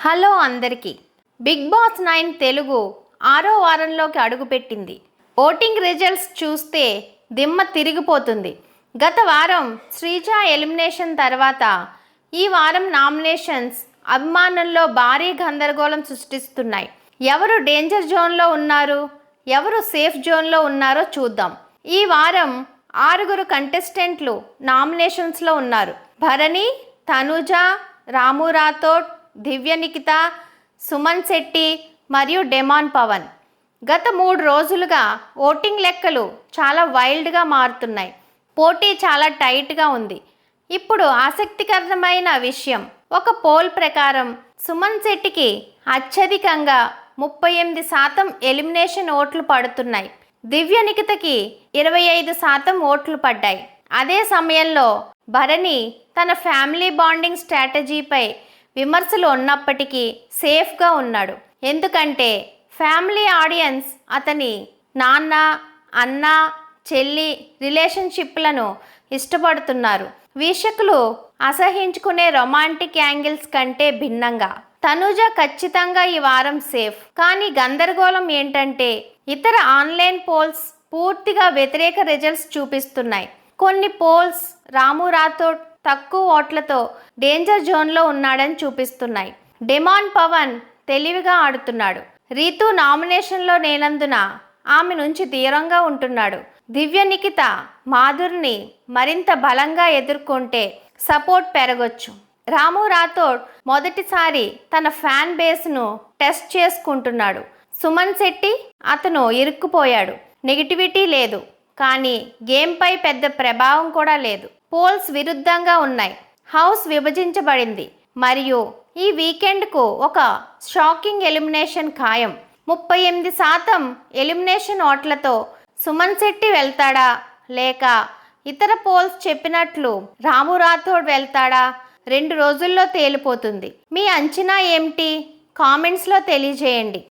Hello అందరికీ. Big boss nine Telugu ఆరో వారంలోకి అడుగుపెట్టింది. ఓటింగ్ రిజల్ట్స్ చూస్తే దిమ్మ తిరిగిపోతుంది. గత వారం శ్రీజ ఎలిమినేషన్ తర్వాత ఈ వారం నామినేషన్స్ అభిమానుల్లో భారీ గందరగోళం సృష్టిస్తున్నాయి. ఎవరు డేంజర్ జోన్లో ఉన్నారు? ఎవరు సేఫ్ జోన్లో ఉన్నారో చూద్దాం. ఈ వారం ఆరుగురు కంటెస్టెంట్లు నామినేషన్స్లో ఉన్నారు. భరణి తనుజ రాము రాథోడ్ దివ్య నిఖిత సుమన్ శెట్టి మరియు డెమాన్ పవన్. గత మూడు రోజులుగా ఓటింగ్ లెక్కలు చాలా వైల్డ్గా మారుతున్నాయి. పోటీ చాలా టైట్గా ఉంది. ఇప్పుడు ఆసక్తికరమైన విషయం ఒక పోల్ ప్రకారం సుమన్ శెట్టికి అత్యధికంగా ముప్పై ఎనిమిది శాతం ఎలిమినేషన్ ఓట్లు పడుతున్నాయి. దివ్య నిఖితకి ఇరవై ఐదు శాతం ఓట్లు పడ్డాయి. అదే సమయంలో భరణి తన ఫ్యామిలీ బాండింగ్ స్ట్రాటజీపై విమర్శలు ఉన్నప్పటికీ సేఫ్గా ఉన్నాడు. ఎందుకంటే ఫ్యామిలీ ఆడియన్స్ అతని నాన్న అన్న చెల్లి రిలేషన్షిప్లను ఇష్టపడుతున్నారు. వీక్షకులు అసహించుకునే రొమాంటిక్ యాంగిల్స్ కంటే భిన్నంగా. తనుజ ఖచ్చితంగా ఈ వారం సేఫ్. కానీ గందరగోళం ఏంటంటే ఇతర ఆన్లైన్ పోల్స్ పూర్తిగా వ్యతిరేక రిజల్ట్స్ చూపిస్తున్నాయి. కొన్ని పోల్స్ రాము రాథోడ్ తక్కువ ఓట్లతో డేంజర్ జోన్లో ఉన్నాడని చూపిస్తున్నాయి. డెమాన్ పవన్ తెలివిగా ఆడుతున్నాడు. రీతు నామినేషన్లో లేనందున ఆమె నుంచి తీవ్రంగా ఉంటున్నాడు. దివ్య నిఖిత మాధుర్ని మరింత బలంగా ఎదుర్కొంటే సపోర్ట్ పెరగొచ్చు. రాము రాథోడ్ మొదటిసారి తన ఫ్యాన్ బేస్ను టెస్ట్ చేసుకుంటున్నాడు. సుమన్ శెట్టి అతను ఇరుక్కుపోయాడు. నెగిటివిటీ లేదు. కానీ గేమ్పై పెద్ద ప్రభావం కూడా లేదు. పోల్స్ విరుద్ధంగా ఉన్నాయి. హౌస్ విభజించబడింది. మరియు ఈ వీకెండ్కు ఒక షాకింగ్ ఎలిమినేషన్ ఖాయం. ముప్పై ఎనిమిది శాతం ఎలిమినేషన్ ఓట్లతో సుమన్ శెట్టి వెళ్తాడా? లేక ఇతర పోల్స్ చెప్పినట్లు రాము రాథోడ్ వెళ్తాడా? రెండు రోజుల్లో తేలిపోతుంది. మీ అంచనా ఏమిటి? కామెంట్స్లో తెలియజేయండి.